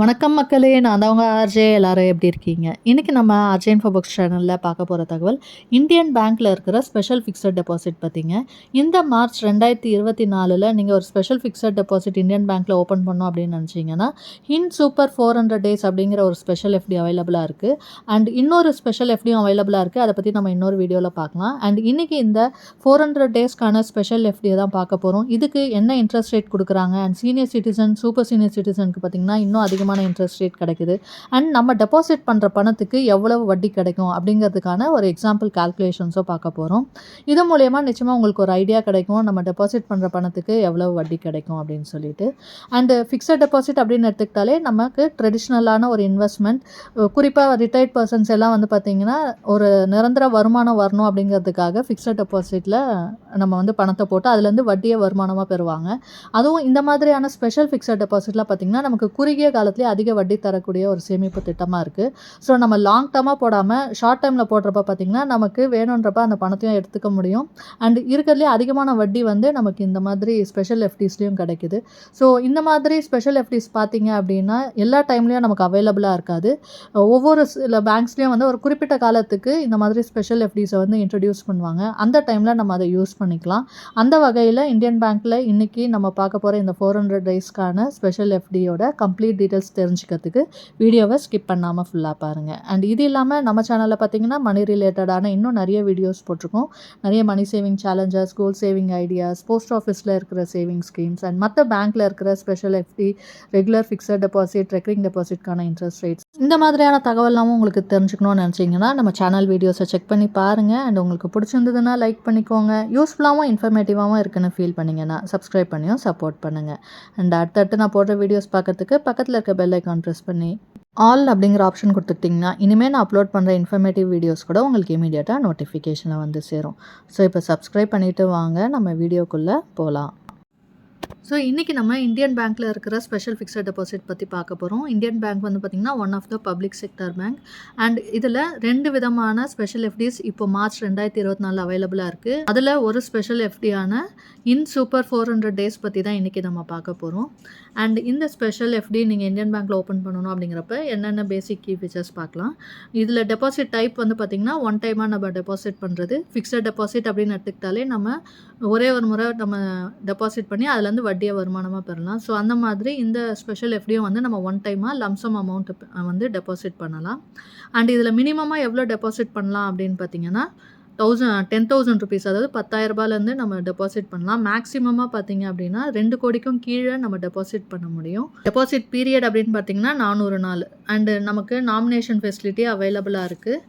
வணக்கம் மக்களே நான் தான் உங்கள் ஆர்ஜே. எல்லாரும் எப்படி இருக்கீங்க? இன்றைக்கி நம்ம ஆர்ஜே இன்ஃபோபக்ஸ் சேனலில் பார்க்க போகிற தகவல் இந்தியன் பேங்க்கில் இருக்கிற ஸ்பெஷல் ஃபிக்ஸட் டெபாசிட் பார்த்தீங்க இந்த மார்ச் ரெண்டாயிரத்தி இருபத்தி நாலில் நீங்கள் ஒரு ஸ்பெஷல் ஃபிக்ஸட் டெபாசிட் இந்தியன் பேங்க்கில் ஓப்பன் பண்ணோம் அப்படின்னு நினச்சிங்கன்னா IND super four hundred days அப்படிங்கிற ஒரு ஸ்பெஷல் எஃப்டி அவைலபிளாக இருக்குது அண்ட் இன்னொரு ஸ்பெஷல் எஃப்டியும் அவைலபிளாக இருக்குது அதை பற்றி நம்ம இன்னொரு வீடியோவில் பார்க்கலாம். அண்ட் இன்றைக்கி இந்த ஃபோர் ஹண்ட்ரட் டேஸ்க்கான ஸ்பெஷல் எஃப்டியை தான் பார்க்க போகிறோம் இதுக்கு என்ன இன்ட்ரெஸ்ட் ரேட் கொடுக்குறாங்க? And senior citizen super senior சிட்டிசனுக்கு பார்த்திங்கன்னா இன்னும் அதிகமான இன்ட்ரெஸ்ட் ரேட் கிடைக்குது. அண்ட் நம்ம டெபாசிட் பண்ணுற பணத்துக்கு எவ்வளவு வட்டி கிடைக்கும் அப்படிங்கிறதுக்கான ஒரு எக்ஸாம்பிள் கால்குலேஷன்ஸோ பார்க்க போகிறோம் இது மூலயமா நிச்சயமாக உங்களுக்கு ஒரு ஐடியா கிடைக்கும். நம்ம டெபாசிட் பண்ணுற பணத்துக்கு எவ்வளவு வட்டி கிடைக்கும் அப்படின்னு சொல்லிட்டு. அண்டு ஃபிக்ஸட் டெபாசிட் அப்படின்னு எடுத்துக்கிட்டாலே நமக்கு ட்ரெடிஷ்னலான ஒரு இன்வெஸ்ட்மெண்ட் குறிப்பாக ரிட்டையர்ட் பர்சன்ஸ் எல்லாம் வந்து பார்த்திங்கன்னா ஒரு நிரந்தர வருமானம் வரணும் அப்படிங்கிறதுக்காக ஃபிக்ஸட் டெபாசிட்டில் நம்ம வந்து பணத்தை போட்டு அதுலேருந்து வட்டியை வருமானமாக பெறுவாங்க. அதுவும் இந்த மாதிரியான ஸ்பெஷல் ஃபிக்ஸட் டெபாசிட்லாம் பார்த்திங்கன்னா நமக்கு குறுகிய காலத்தில் அதிக வட்டி தரக்கூடிய ஒரு சேமிப்பு திட்டமாக இருக்குது ஸோ நம்ம லாங் டர்மாக போடாமல் ஷார்ட் டைமில் போடுறப்ப பார்த்திங்கன்னா நமக்கு வேணுன்றப்ப அந்த பணத்தையும் எடுத்துக்க முடியும். அண்ட் இருக்கிறதுலே அதிகமான வட்டி வந்து நமக்கு இந்த மாதிரி ஸ்பெஷல் எஃப்டிஸ்லேயும் கிடைக்குது. ஸோ இந்த மாதிரி ஸ்பெஷல் எஃப்டிஸ் பார்த்தீங்க அப்படின்னா எல்லா டைம்லேயும் நமக்கு அவைலபிளாக இருக்காது. ஒவ்வொரு சில பேங்க்ஸ்லேயும் வந்து ஒரு குறிப்பிட்ட காலத்துக்கு இந்த மாதிரி ஸ்பெஷல் எஃப்டிஸை வந்து இன்ட்ரடியூஸ் பண்ணுவாங்க. அந்த டைமில் நம்ம அதை யூஸ் பண்ணிக்கலாம். அந்த வகையில் இந்தியன் பேங்க்கில் இன்றைக்கி நம்ம பார்க்க போகிற இந்த ஃபோர் ஹண்ட்ரட் டேஸ்க்கான ஸ்பெஷல் எஃப்டியோட கம்ப்ளீட் டீட்டெயில்ஸ் தெரிஞ்சுக்கிறதுக்கு வீடியோவை ஸ்கிப் பண்ணாமல் ஃபுல்லாக பாருங்கள் அண்ட் இது இல்லாமல் நம்ம சேனலில் பார்த்தீங்கன்னா மணி ரிலேட்டடான இன்னும் நிறைய வீடியோஸ் போட்டிருக்கோம். நிறைய money saving challenges goal saving ideas post ஆஃபீஸில் இருக்கிற சேவிங் ஸ்கீம்ஸ் அண்ட் மற்ற பேங்க்கில் இருக்கிற special FD regular fixed deposit recurring டெபாசிட்கான interest rates இந்த மாதிரியான தகவலாகவும் உங்களுக்கு தெரிஞ்சுக்கணும்னு நினச்சிங்கன்னா நம்ம சேனல் வீடியோஸை செக் பண்ணி பாருங்கள் அண்ட் உங்களுக்கு பிடிச்சிருந்ததுன்னா லைக் பண்ணிக்கோங்க. யூஸ்ஃபுல்லாகவும் இன்ஃபர்மேட்டிவாகவும் இருக்குன்னு ஃபீல் பண்ணிங்கன்னா சப்ஸ்கிரைப் பண்ணியும் சப்போர்ட் பண்ணுங்கள் அண்ட் அடுத்தடுத்து நான் போடுற வீடியோஸ் பார்க்கறதுக்கு பக்கத்தில் இருக்க பெல் ஐக்கான் ப்ரெஸ் பண்ணி ஆல் அப்படிங்கிற ஆப்ஷன் கொடுத்துட்டிங்கன்னா இனிமேல் நான் அப்லோட் பண்ணுற இன்ஃபர்மேட்டிவ் வீடியோஸ் கூட உங்களுக்கு இமீடியட்டாக நோட்டிஃபிகேஷனில் வந்து சேரும். ஸோ இப்போ சப்ஸ்கிரைப் பண்ணிவிட்டு வாங்க. நம்ம வீடியோக்குள்ளே போகலாம் ஸோ இன்றைக்கி நம்ம இந்தியன் பேங்க்கில் இருக்கிற ஸ்பெஷல் ஃபிக்ஸட் டெபாசிட் பற்றி பார்க்க போகிறோம் இந்தியன் பேங்க் வந்து பார்த்திங்கன்னா one of the public sector bank and இதில் ரெண்டு விதமான ஸ்பெஷல் எஃப்டிஸ் இப்போ மார்ச் ரெண்டாயிரத்தி இருபத்தி நாலு அவைலபிளாக இருக்குது அதில் ஒரு special எஃப்டியான in super four hundred days பற்றி தான் இன்றைக்கி நம்ம பார்க்க போகிறோம் அண்ட் இந்த ஸ்பெஷல் எஃப்டி நீங்கள் இந்தியன் பேங்க்கில் ஓப்பன் பண்ணணும் அப்படிங்கிறப்ப என்னென்ன பேசிக் கீ ஃபீச்சர்ஸ் பார்க்கலாம். இதில் டெபாசிட் டைப் வந்து பார்த்திங்கன்னா ஒன் டைமாக நம்ம டெபாசிட் பண்ணுறது ஃபிக்ஸட் டெபாசிட் அப்படின்னு எடுத்துக்கிட்டாலே நம்ம ஒரே ஒரு முறை நம்ம டெபாசிட் பண்ணி அதுலேருந்து வட்டியாக வருமானமாக பெறலாம். ஸோ அந்த மாதிரி இந்த ஸ்பெஷல் எஃப்டியும் வந்து நம்ம ஒன் டைமாக லம்சம் அமௌண்ட் வந்து டெபாசிட் பண்ணலாம். அண்ட் இதில் மினிமமாக எவ்வளோ டெபாசிட் பண்ணலாம் அப்படின்னு பார்த்தீங்கன்னா தௌசண்ட் டென் தௌசண்ட் ருபீஸ் அதாவது பத்தாயிரரூபாலேருந்து நம்ம டெபாசிட் பண்ணலாம். மேக்ஸிமமாக பார்த்தீங்க அப்படின்னா ரெண்டு கோடிக்கும் கீழே நம்ம டெபாசிட் பண்ண முடியும். டெபாசிட் பீரியட் அப்படின்னு பார்த்தீங்கன்னா நானூறு நாள். அண்டு நமக்கு நாமினேஷன் ஃபெசிலிட்டி அவைலபிளாக இருக்குது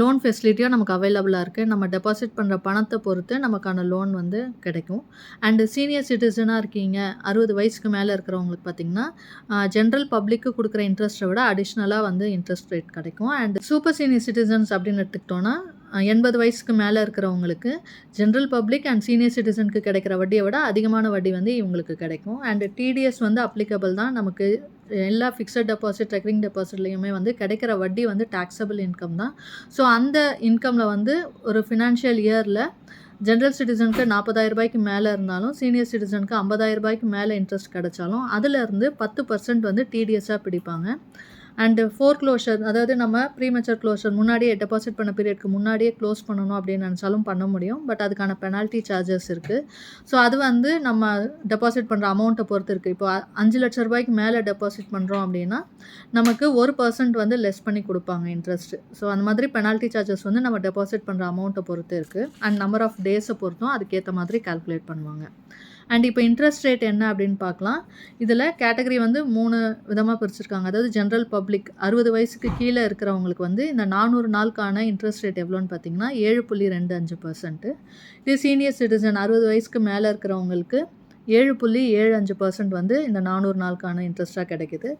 லோன் ஃபெசிலிட்டியும் நமக்கு அவைலபிளாக இருக்குது நம்ம டெபாசிட் பண்ணுற பணத்தை பொறுத்து நமக்கான லோன் வந்து கிடைக்கும். அண்டு சீனியர் சிட்டிசனாக இருக்கீங்க அறுபது வயசுக்கு மேலே இருக்கிறவங்களுக்கு பார்த்திங்கன்னா ஜென்ரல் பப்ளிக்கு கொடுக்குற இன்ட்ரெஸ்ட்டை விட அடிஷ்னலாக வந்து இன்ட்ரெஸ்ட் ரேட் கிடைக்கும். அண்ட் சூப்பர் சீனியர் சிட்டிசன்ஸ் அப்படின்னு எடுத்துக்கிட்டோன்னா எண்பது வயசுக்கு மேலே இருக்கிறவங்களுக்கு ஜென்ரல் பப்ளிக் அண்ட் சீனியர் சிட்டிசனுக்கு கிடைக்கிற வட்டியை விட அதிகமான வட்டி வந்து இவங்களுக்கு கிடைக்கும். அண்ட் டிடிஎஸ் வந்து அப்ளிகபிள் தான் நமக்கு எல்லா ஃபிக்ஸட் டெபாசிட் ரெக்கரிங் டெபாசிட்லேயுமே வந்து கிடைக்கிற வட்டி வந்து டேக்ஸபிள் இன்கம் தான். ஸோ அந்த இன்கமில் வந்து ஒரு ஃபினான்ஷியல் இயரில் ஜென்ரல் சிட்டிசனுக்கு நாற்பதாயிரம் ரூபாய்க்கு மேலே இருந்தாலும் சீனியர் சிட்டிசனுக்கு ஐம்பதாயிரம் ரூபாய்க்கு மேலே இன்ட்ரெஸ்ட் கிடைச்சாலும் அதிலிருந்து பத்து பர்சன்ட் வந்து டிடிஎஸ்ஸாக பிடிப்பாங்க. அண்டு ஃபோர் க்ளோஷர் அதாவது நம்ம ப்ரீமெச்சர் க்ளோஷர் முன்னாடியே டெபாசிட் பண்ண பீரியட்க்கு முன்னாடியே க்ளோஸ் பண்ணணும் அப்படின்னு நினச்சாலும் பண்ண முடியும். பட் அதுக்கான பெனால்ட்டி சார்ஜஸ் இருக்குது ஸோ அது வந்து நம்ம டெபாசிட் பண்ணுற அமௌண்ட்டை பொறுத்து இருக்குது இப்போ அஞ்சு லட்ச ரூபாய்க்கு மேலே டெபாசிட் பண்ணுறோம் அப்படின்னா நமக்கு ஒரு பர்சன்ட் வந்து லெஸ் பண்ணி கொடுப்பாங்க இன்ட்ரெஸ்ட்டு ஸோ அந்த மாதிரி பெனால்ட்டி சார்ஜஸ் வந்து நம்ம டெபாசிட் பண்ணுற அமௌண்ட்டை பொறுத்து இருக்குது அண்ட் நம்பர் ஆஃப் டேஸை பொறுத்தும் அதுக்கேற்ற மாதிரி கால்குலேட் பண்ணுவாங்க. அண்ட் இப்போ இன்ட்ரெஸ்ட் ரேட் என்ன அப்படின்னு பார்க்கலாம். இதில் கேட்டகரி வந்து மூணு விதமாக பிரிச்சிருக்காங்க. அதாவது ஜென்ரல் பப்ளிக் அறுபது வயசுக்கு கீழே இருக்கிறவங்களுக்கு வந்து இந்த நானூறு நாளுக்கான இன்ட்ரெஸ்ட் ரேட் எவ்வளோன்னு பார்த்தீங்கன்னா ஏழு புள்ளி ரெண்டு அஞ்சு பர்சன்ட்டு இது சீனியர் சிட்டிசன் அறுபது வயசுக்கு மேலே இருக்கிறவங்களுக்கு ஏழு புள்ளி ஏழு அஞ்சு பர்சன்ட் வந்து இந்த நானூறு நாளுக்கான இன்ட்ரெஸ்ட்டாக கிடைக்குது.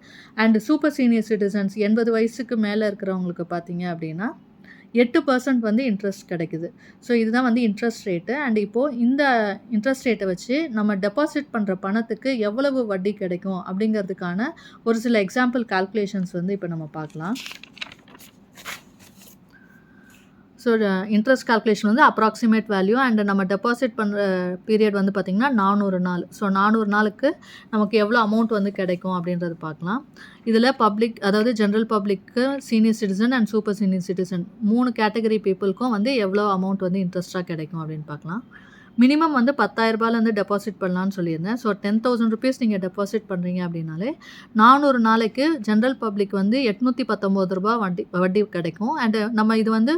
அண்ட் சூப்பர் சீனியர் சிட்டிசன்ஸ் எண்பது வயசுக்கு மேலே இருக்கிறவங்களுக்கு பார்த்தீங்க அப்படின்னா எட்டு பர்சன்ட் வந்து இன்ட்ரெஸ்ட் கிடைக்குது. ஸோ இதுதான் வந்து இன்ட்ரெஸ்ட் ரேட்டு அண்ட் இப்போது இந்த இன்ட்ரெஸ்ட் ரேட்டை வச்சு நம்ம டெபாசிட் பண்ணுற பணத்துக்கு எவ்வளவு வட்டி கிடைக்கும் அப்படிங்கிறதுக்கான ஒரு சில எக்ஸாம்பிள் கால்குலேஷன்ஸ் வந்து இப்போ நம்ம பார்க்கலாம். ஸோ இன்ட்ரெஸ்ட் கால்குலேஷன் வந்து அப்ராக்சிமேட் வேல்யூ அண்ட் நம்ம டெபாசிட் பண்ணுற பீரியட் வந்து பார்த்திங்கன்னா நானூறு நாள். ஸோ நானூறு நாளுக்கு நமக்கு எவ்வளோ அமௌண்ட் வந்து கிடைக்கும் அப்படின்றது பார்க்கலாம். இதில் பப்ளிக் அதாவது ஜென்ரல் பப்ளிக்கு senior citizen and super senior citizen மூணு கேட்டகரி பீப்புளுக்கும் வந்து எவ்வளோ அமௌண்ட் வந்து இன்ட்ரெஸ்ட்டாக கிடைக்கும் அப்படின்னு பார்க்கலாம். மினிமம் வந்து பத்தாயிரரூபாலேருந்து டெபாசிட் பண்ணலான்னு சொல்லியிருந்தேன். ஸோ டென் தௌசண்ட் ருபீஸ் நீங்கள் டெபாசிட் பண்ணுறீங்க அப்படின்னாலே நானூறு நாளைக்கு ஜென்ரல் பப்ளிக் வந்து எட்நூற்றி பத்தொம்போது ரூபா வட்டி வட்டி கிடைக்கும். அண்டு நம்ம இது வந்து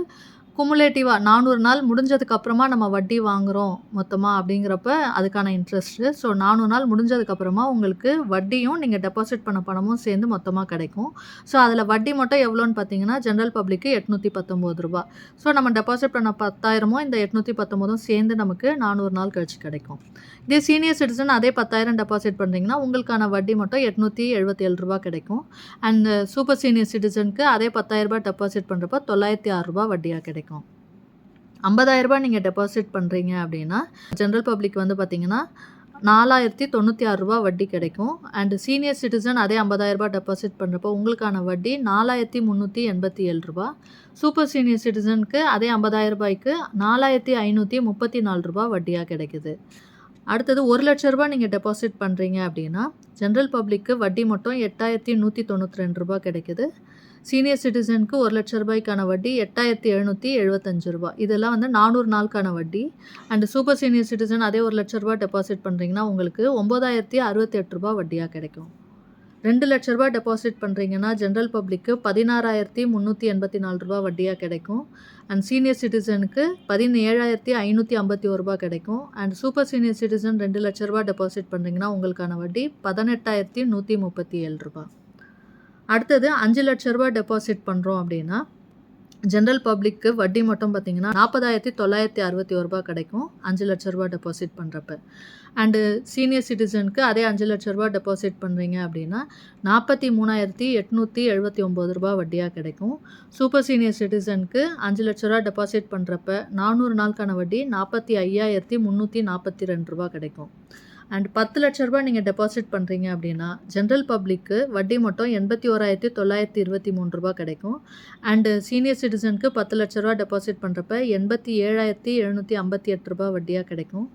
குமுலேட்டிவாக நானூறு நாள் முடிஞ்சதுக்கு அப்புறமா நம்ம வட்டி வாங்குகிறோம் மொத்தமாக அப்படிங்கிறப்ப அதுக்கான இன்ட்ரெஸ்ட்டு ஸோ நானூறு நாள் முடிஞ்சதுக்கப்புறமா உங்களுக்கு வட்டியும் நீங்கள் டெபாசிட் பண்ண பணமும் சேர்ந்து மொத்தமாக கிடைக்கும். ஸோ அதில் வட்டி மட்டும் எவ்வளோன்னு பார்த்தீங்கன்னா ஜென்ரல் பப்ளிக்கு எட்நூற்றி பத்தொம்போது ரூபா ஸோ நம்ம டெபாசிட் பண்ண பத்தாயிரமும் இந்த எட்நூற்றி பத்தொம்போதும் சேர்ந்து நமக்கு நானூறு நாள் கழிச்சு கிடைக்கும். இதே சீனியர் சிட்டிசன் அதே பத்தாயிரம் டெபாசிட் பண்ணுறீங்கன்னா உங்களுக்கான வட்டி மட்டும் எட்நூற்றி எழுபத்தி ஏழு ரூபா கிடைக்கும் அண்ட் சூப்பர் சீனியர் சிட்டிசனுக்கு அதே பத்தாயிரரூபா டெபாசிட் பண்ணுறப்ப தொள்ளாயிரத்தி ஆறு ரூபா வட்டியாக கிடைக்கும். ஐம்பதாயிரரூபா நீங்கள் டெபாசிட் பண்ணுறீங்க அப்படின்னா ஜென்ரல் பப்ளிக் வந்து பார்த்தீங்கன்னா நாலாயிரத்தி தொண்ணூற்றி ஆறு ரூபா வட்டி கிடைக்கும். அண்டு சீனியர் சிட்டிசன் அதே ஐம்பதாயிரரூபா டெபாசிட் பண்ணுறப்போ உங்களுக்கான வட்டி நாலாயிரத்தி முந்நூற்றி எண்பத்தி ஏழு ரூபா சூப்பர் சீனியர் சிட்டிசனுக்கு அதே ஐம்பதாயிரம் ரூபாய்க்கு நாலாயிரத்தி ஐநூற்றி முப்பத்தி நாலு ரூபா வட்டியாக கிடைக்குது. அடுத்தது ஒரு லட்ச ரூபா நீங்கள் டெபாசிட் பண்ணுறீங்க அப்படின்னா ஜென்ரல் பப்ளிக்கு வட்டி மட்டும் எட்டாயிரத்தி நூற்றி தொண்ணூற்றி ரெண்டு ரூபா கிடைக்குது. சீனியர் சிட்டிசனுக்கு ஒரு லட்ச ரூபாய்க்கான வட்டி எட்டாயிரத்தி எழுநூற்றி எழுபத்தஞ்சு ரூபா இதெல்லாம் வந்து நானூறு நாளுக்கான வட்டி. அண்ட் சூப்பர் சீனியர் சிட்டிசன் அதே ஒரு லட்ச ரூபா டெபாசிட் பண்ணுறீங்கன்னா உங்களுக்கு ஒம்பதாயிரத்தி அறுபத்தி எட்டு ரூபா வட்டியாக கிடைக்கும். ரெண்டு லட்ச ரூபா டெபாசிட் பண்ணுறீங்கன்னா ஜென்ரல் பப்ளிக்கு பதினாறாயிரத்தி முந்நூற்றி எண்பத்தி நாலு ரூபா வட்டியாக கிடைக்கும் அண்ட் சீனியர் சிட்டிசனுக்கு பதினேழாயிரத்தி ஐநூற்றி ஐம்பத்தி ஒரு ரூபா கிடைக்கும். அண்ட் சூப்பர் சீனியர் சிட்டிசன் ரெண்டு லட்ச ரூபா டெபாசிட் பண்ணுறீங்கன்னா உங்களுக்கான வட்டி பதினெட்டாயிரத்தி நூற்றி முப்பத்தி ஏழு ரூபா அடுத்தது அஞ்சு லட்ச ரூபா டெபாசிட் பண்ணுறோம் அப்படின்னா ஜென்ரல் பப்ளிக்கு வட்டி மட்டும் பார்த்தீங்கன்னா நாற்பதாயிரத்தி தொள்ளாயிரத்தி அறுபத்தி ஒரு ரூபா கிடைக்கும் அஞ்சு லட்ச ரூபா டெபாசிட் பண்ணுறப்ப அண்டு சீனியர் சிட்டிசனுக்கு அதே அஞ்சு லட்ச ரூபா டெபாசிட் பண்ணுறீங்க அப்படின்னா நாற்பத்தி மூணாயிரத்தி எட்நூற்றி எழுபத்தி ஒம்பது ரூபா வட்டியாக கிடைக்கும். சூப்பர் சீனியர் சிட்டிசனுக்கு அஞ்சு லட்ச ரூபா டெபாசிட் பண்ணுறப்ப நானூறு நாளுக்கான வட்டி நாற்பத்தி ஐயாயிரத்தி முந்நூற்றி நாற்பத்தி ரெண்டு ரூபா கிடைக்கும். அண்ட் பத்து லட்ச ரூபாய் நீங்கள் டெபாசிட் பண்ணுறீங்க அப்படின்னா ஜென்ரல் பப்ளிக்கு வட்டி மட்டும் எண்பத்தி ஓராயிரத்தி தொள்ளாயிரத்தி இருபத்தி மூணு ரூபா கிடைக்கும். அண்டு சீனியர் சிட்டிசனுக்கு பத்து லட்ச ரூபா டெபாசிட் பண்ணுறப்ப எண்பத்தி ஏழாயிரத்தி எழுநூற்றி ஐம்பத்தி எட்டு ரூபா வட்டியாக கிடைக்கும்.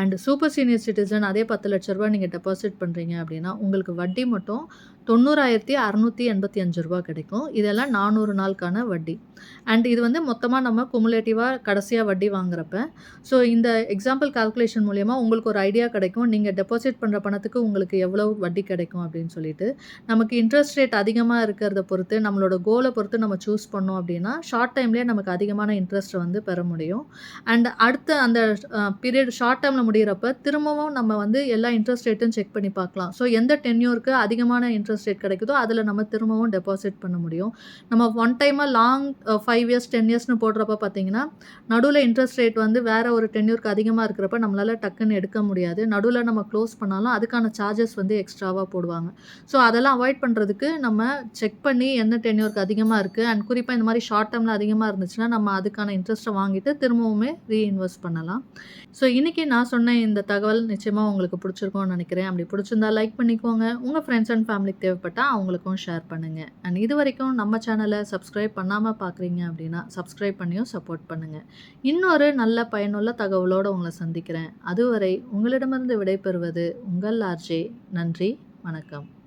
அண்டு சூப்பர் சீனியர் சிட்டிசன் அதே பத்து லட்ச ரூபா நீங்கள் டெபாசிட் பண்ணுறீங்க அப்படின்னா உங்களுக்கு வட்டி மட்டும் தொண்ணூறாயிரத்தி அறநூற்றி எண்பத்தி அஞ்சு ரூபா கிடைக்கும். இதெல்லாம் நானூறு நாளுக்கான வட்டி. அண்ட் இது வந்து மொத்தமாக நம்ம குமுலேட்டிவாக கடைசியாக வட்டி வாங்குறப்ப. ஸோ இந்த எக்ஸாம்பிள் கால்குலேஷன் மூலயமா உங்களுக்கு ஒரு ஐடியா கிடைக்கும். நீங்கள் டெபாசிட் பண்ணுற பணத்துக்கு உங்களுக்கு எவ்வளோ வட்டி கிடைக்கும் அப்படின்னு சொல்லிட்டு. நமக்கு இன்ட்ரெஸ்ட் ரேட் அதிகமாக இருக்கிறத பொறுத்து நம்மளோட கோலை பொறுத்து நம்ம சூஸ் பண்ணோம் அப்படின்னா ஷார்ட் டைம்லேயே நமக்கு அதிகமான இன்ட்ரெஸ்ட்டை வந்து பெற முடியும். அண்ட் அடுத்த அந்த பீரியட் ஷார்ட் டைமில் முடிகிறப்ப திரும்பவும் நம்ம வந்து எல்லா இன்ட்ரெஸ்ட் ரேட்டும் செக் பண்ணி பார்க்கலாம். ஸோ எந்த டென்யூருக்கு அதிகமான இன்ட்ரெஸ்ட் இன்ட்ரெஸ்ட் ரேட் கிடைக்குதோ அதில் நம்ம திரும்பவும் டெபாசிட் பண்ண முடியும். நம்ம ஒன் டைமாக லாங் ஃபைவ் இயர்ஸ் டென் இயர்ஸ்னு போடுறப்ப பார்த்தீங்கன்னா நடுவில் இன்ட்ரெஸ்ட் ரேட் வந்து வேறு ஒரு டென்யூருக்கு அதிகமாக இருக்கிறப்ப நம்மளால் டக்குன்னு எடுக்க முடியாது. நடுவில் நம்ம க்ளோஸ் பண்ணாலும் அதுக்கான சார்ஜஸ் வந்து எக்ஸ்ட்ராவாக போடுவாங்க. ஸோ அதெல்லாம் அவாய்ட் பண்ணுறதுக்கு நம்ம செக் பண்ணி என்ன டென்யூருக்கு அதிகமாக இருக்குது அண்ட் குறிப்பாக இந்த மாதிரி ஷார்ட் டேர்மில் அதிகமாக இருந்துச்சுன்னா நம்ம அதுக்கான இன்ட்ரெஸ்ட்டை வாங்கிட்டு திரும்பவுமே ரீஇன்வெஸ்ட் பண்ணலாம். ஸோ இன்றைக்கி நான் சொன்ன இந்த தகவல் நிச்சயமாக உங்களுக்கு பிடிச்சிருக்கோம்னு நினைக்கிறேன். அப்படி பிடிச்சிருந்தா லைக் பண்ணிக்கோங்க. உங்கள் ஃப்ரெண்ட்ஸ் அண்ட் ஃபேமிலிக்கு தேவைப்பட்டால் அவங்களுக்கும் ஷேர் பண்ணுங்கள் அண்ட் இது வரைக்கும் நம்ம சேனலை சப்ஸ்கிரைப் பண்ணாமல் பார்க்குறீங்க அப்படின்னா சப்ஸ்கிரைப் பண்ணியும் சப்போர்ட் பண்ணுங்கள் இன்னொரு நல்ல பயனுள்ள தகவலோடு உங்களை சந்திக்கிறேன். அதுவரை உங்களிடமிருந்து விடைபெறுவது உங்கள் ஆர்ஜே நன்றி வணக்கம்.